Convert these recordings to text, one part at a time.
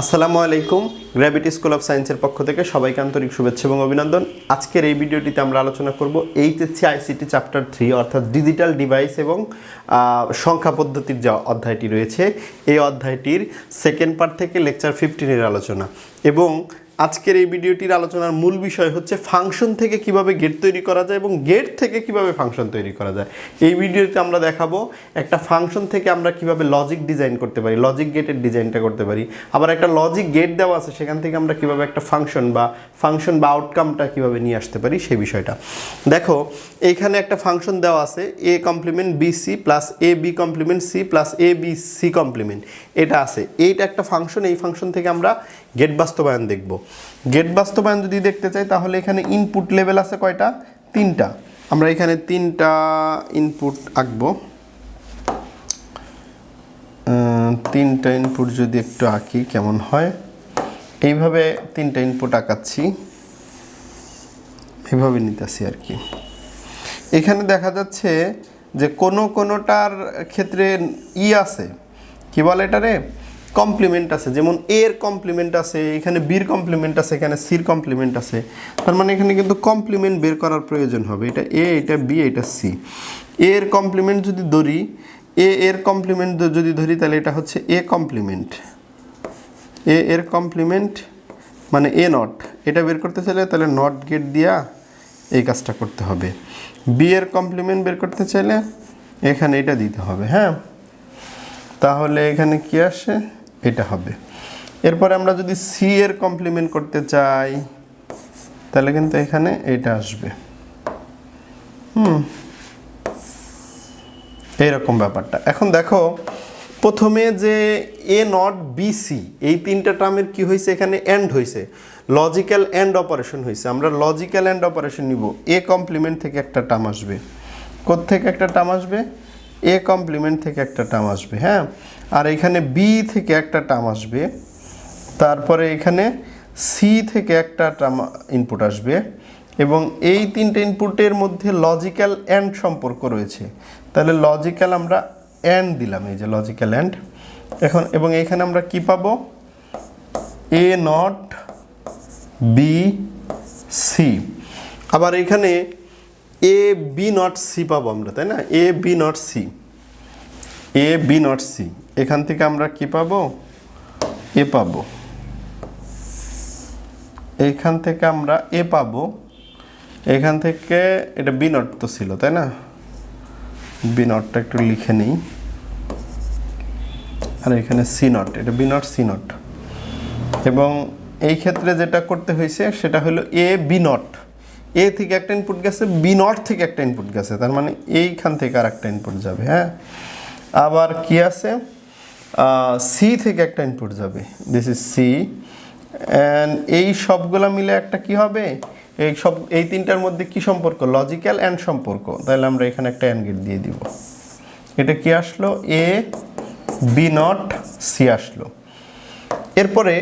আসসালামু আলাইকুম gravity school of সায়েন্সের পক্ষ থেকে সবাইকে আন্তরিক শুভেচ্ছা এবং অভিনন্দন। আজকের এই ভিডিওটিতে আমরা আলোচনা করব এইচএসসি আইসিটি চ্যাপ্টার থ্রি, অর্থাৎ ডিজিটাল ডিভাইস এবং সংখ্যা পদ্ধতির যে অধ্যায়টি রয়েছে, এই অধ্যায়টির সেকেন্ড পার্ট থেকে লেকচার ফিফটিনের আলোচনা। এবং আজকের এই ভিডিওটির আলোচনার মূল বিষয় হচ্ছে ফাংশন থেকে কীভাবে গেট তৈরি করা যায় এবং গেট থেকে কীভাবে ফাংশন তৈরি করা যায়। এই ভিডিওতে আমরা দেখাবো একটা ফাংশন থেকে আমরা কীভাবে লজিক ডিজাইন করতে পারি লজিক গেটের ডিজাইনটা করতে পারি। আবার একটা লজিক গেট দেওয়া আছে, সেখান থেকে আমরা কীভাবে একটা ফাংশন বা ফাংশন বা আউটকামটা কীভাবে নিয়ে আসতে পারি সেই বিষয়টা। দেখো এইখানে একটা ফাংশন দেওয়া আছে A complement B C plus A B complement C plus A B C complement এটা আছে। এইটা একটা ফাংশন এই ফাংশন থেকে আমরা গেট বাস্তবায়ন দেখব। গেট বাস্তবায়ন যদি দেখতে চাই, তাহলে এখানে ইনপুট লেভেল আছে কয়টা? তিনটা। আমরা এখানে তিনটা ইনপুট আঁকবো। তিনটা ইনপুট যদি একটু আঁকি, কেমন হয়? এইভাবে তিনটা ইনপুট আঁকাচ্ছি। এইভাবে নিতেছি আর কি। এখানে দেখা যাচ্ছে যে কোনো কোনোটার ক্ষেত্রে ই আছে। কি বলে এটারে? কমপ্লিমেন্ট আছে, যেমন এর কমপ্লিমেন্ট আছে, এখানে বির কমপ্লিমেন্ট আছে, এখানে সির কমপ্লিমেন্ট আছে। তার মানে এখানে কিন্তু কমপ্লিমেন্ট বের করার প্রয়োজন হবে। এটা এ, এটা বি, এটা সি। এর কমপ্লিমেন্ট যদি ধরি, এ এর কমপ্লিমেন্ট যদি ধরি, তাহলে এটা হচ্ছে এ কমপ্লিমেন্ট এ এর কমপ্লিমেন্ট মানে এ নট। এটা বের করতে চাইলে তাহলে নট গেট দিয়া এই কাজটা করতে হবে। বি এর কমপ্লিমেন্ট বের করতে চাইলে এখানে এটা দিতে হবে হ্যাঁ? তাহলে এখানে কি আসে? এটা হবে। এরপরে আমরা যদি সি এর কমপ্লিমেন্ট করতে চাই, তাহলে কিন্তু এখানে এটা আসবে। হুম। এইরকম ব্যাপারটা। এখন দেখো, প্রথমে যে এ নট বিসি এই তিনটা টার্মের কি হয়েছে? এখানে এন্ড হয়েছে। লজিক্যাল এন্ড অপারেশন হয়েছে। আমরা লজিক্যাল এন্ড অপারেশন নিব। এ কমপ্লিমেন্ট থেকে একটা টার্ম আসবে। থেকে একটা টার্ম আসবে? এ কমপ্লিমেন্ট থেকে একটা টার্ম আসবে হ্যাঁ? আর এখানে বি থেকে একটা টার্ম আসবে, তারপরে এখানে সি থেকে একটা টার্ম ইনপুট আসবে এবং এই তিনটে ইনপুটের মধ্যে লজিক্যাল অ্যান্ড সম্পর্ক রয়েছে। তাহলে লজিক্যাল আমরা অ্যান্ড দিলাম, এই যে লজিক্যাল অ্যান্ড এখন, এবং এখানে আমরা কি পাবো? এ নট বি সি আবার এখানে এ বি নট সি পাবো আমরা, তাই না? A B not C A B not C এখান থেকে আমরা কি পাবো? এ পাবো। এইখান থেকে আমরা এ পাবো। এখান থেকে এটা বি নট তো ছিল, তাই না? বি নটটা একটু লিখে নিই। আর এখানে সি নট এটা বি নট সি নট এবং এই ক্ষেত্রে যেটা করতে হয়েছে, সেটা হলো এ বি নট এ থেকে একটা ইনপুট গেছে বি নট থেকে একটা ইনপুট গেছে, তার মানে এইখান থেকে আর একটা ইনপুট যাবে হ্যাঁ? আবার কি আছে? সি থেকে একটা ইনপুট যাবে দিস ইজ সি অ্যান্ড এই সবগুলা মিলে একটা কি হবে? এই সব, এই তিনটার মধ্যে কি সম্পর্ক? লজিক্যাল অ্যান্ড সম্পর্ক, তাহলে আমরা এখানে একটা অ্যান্ড গেট দিয়ে দিব। এটা কি আসলো? এ বি নট সি আসলো। এরপরে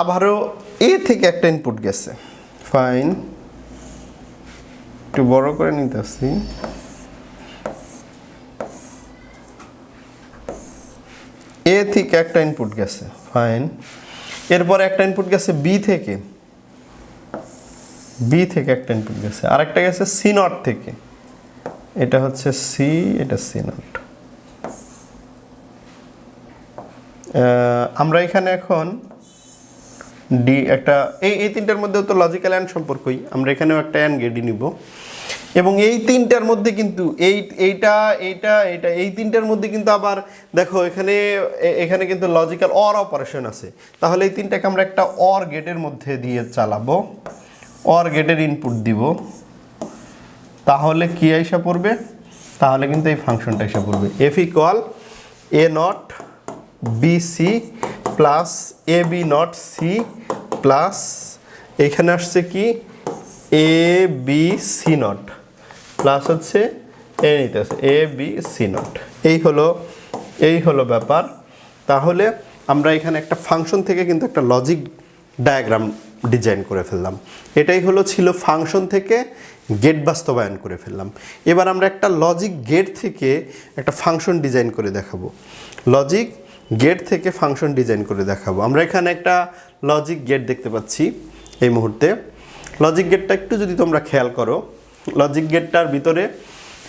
আবারও এ থেকে একটা ইনপুট গেছে ফাইন একটু বড় করে নিতেছি এ থেকে একটা ইনপুট গেছে ফাইন এরপর একটা ইনপুট গেছে বি থেকে। বি থেকে একটা ইনপুট গেছে। আরেকটা গেছে সি নট থেকে। এটা হচ্ছে সি এটা সি নট আমরা এখানে এখন ডি একটা, এই এই তিনটার মধ্যেও তো লজিক্যাল অ্যান্ড সম্পর্কই। আমরা এখানেও একটা অ্যান্ড গেডি নিব। এবং এই তিনটার মধ্যে কিন্তু এই, এইটা এইটা এইটা, এই তিনটার মধ্যে কিন্তু আবার দেখো এখানে এখানে কিন্তু লজিক্যাল অর অপারেশন আছে। তাহলে এই তিনটাকে আমরা একটা অর গেটের মধ্যে দিয়ে চালাবো। অর গেটের ইনপুট দিব। তাহলে কি আইসা পড়বে? তাহলে কিন্তু এই ফাংশনটা এসে পড়বে। F equal A not B C plus A B not C plus এখানে আসছে কি? A B C not plus হচ্ছে এ নিতে আছে এ বি সি নট এই হলো এই হলো ব্যাপার। তাহলে আমরা এখানে একটা ফাংশন থেকে কিন্তু একটা লজিক ডায়াগ্রাম ডিজাইন করে ফেললাম। এটাই হলো ছিল ফাংশন থেকে গেট বাস্তবায়ন করে ফেললাম। এবার আমরা একটা লজিক গেট থেকে একটা ফাংশন ডিজাইন করে দেখাবো। লজিক গেট থেকে ফাংশন ডিজাইন করে দেখাবো। আমরা এখানে একটা লজিক গেট দেখতে পাচ্ছি এই মুহূর্তে। লজিক গেটটা একটু যদি তোমরা খেয়াল করো লজিক গেটটার ভিতরে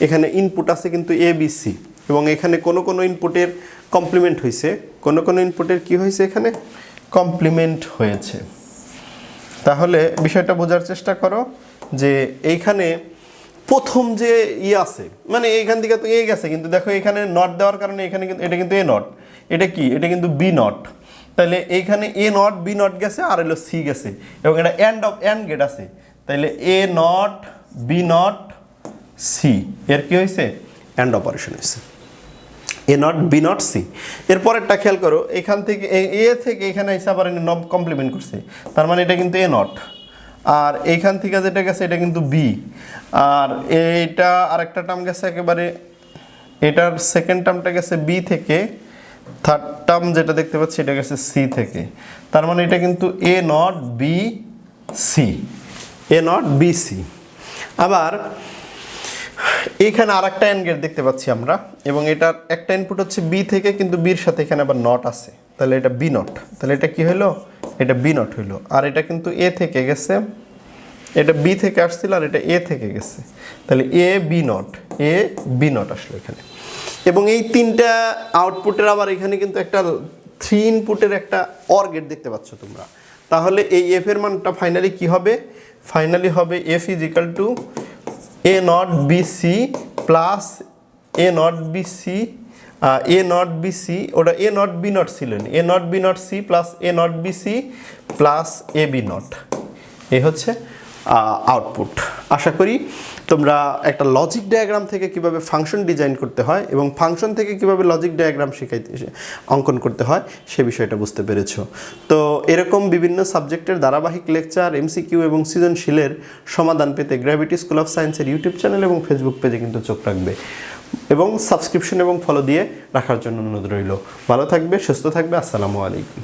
এখানে ইনপুট আছে কিন্তু এ বি সি এবং এখানে কোনো কোনো ইনপুটের কমপ্লিমেন্ট হয়েছে কোনো কোনো ইনপুটের কি হয়েছে এখানে? কমপ্লিমেন্ট হয়েছে। তাহলে বিষয়টা বোঝার চেষ্টা করো যে এইখানে প্রথম যে ই আছে মানে এইখান থেকে তো এ গেছে, কিন্তু দেখো এখানে নট দেওয়ার কারণে এখানে কিন্তু এটা কিন্তু এ নট এটা কি? এটা কিন্তু বি নট তাহলে এইখানে এ নট বি নট গেছে, আর হলো সি গেছে, এবং এটা এন্ড অফ এন্ড গেট আছে। তাহলে A not B not C এর কি হয়েছে? এন্ড অপারেশন হয়েছে। A not B not C এরপরেরটা খেয়াল করো, এখান থেকে, এ থেকে এখানে আবার নব কমপ্লিমেন্ট করছে। তার মানে এটা কিন্তু এ নট আর এইখান থেকে যেটা গেছে, এটা কিন্তু বি আর এইটা আরেকটা টার্ম গেছে একেবারে, এটার সেকেন্ড টার্মটা গেছে বি থেকে থার্ড টার্ম যেটা দেখতে পাচ্ছি, এটা গেছে সি থেকে। তার মানে এটা কিন্তু A not B C A not B C আবার এইখানে আর একটা এন গেট দেখতে পাচ্ছি আমরা, এবং এটার একটা ইনপুট হচ্ছে বি থেকে, কিন্তু বির সাথে এখানে আবার নট আছে। তাহলে এটা বি নট তাহলে এটা কি হলো এটা বি নট হইল। আর এটা কিন্তু এ থেকে গেছে। এটা বি থেকে আসছিল আর এটা এ থেকে গেছে। তাহলে A B not A B not আসলো এখানে। এবং এই তিনটা আউটপুটের আবার এখানে কিন্তু একটা থ্রি ইনপুটের একটা অর গেট দেখতে পাচ্ছ তোমরা। তাহলে এই এফ এর মানটা ফাইনালি কি হবে? ফাইনালি হবে F is equal to A not B C plus A not B C A not B C ওটা এ নট বি নট ছিল A not B not C plus A not B C plus A B not A হচ্ছে output আশা করি তোমরা একটা logic diagram থেকে কীভাবে function design করতে হয় এবং ফাংশন থেকে কীভাবে লজিক ডায়াগ্রাম শিখাইতে, অঙ্কন করতে হয় সে বিষয়টা বুঝতে পেরেছ। তো এরকম বিভিন্ন সাবজেক্টের ধারাবাহিক লেকচার এমসিকিউ এবং সৃজনশীলের সমাধান পেতে গ্র্যাভিটি স্কুল অফ সায়েন্সের ইউটিউব চ্যানেল এবং ফেসবুক পেজে কিন্তু চোখ রাখবে। এবং সাবস্ক্রিপশন এবং ফলো দিয়ে রাখার জন্য অনুরোধ রইল। ভালো থাকবে, সুস্থ থাকবে, আসসালামু আলাইকুম।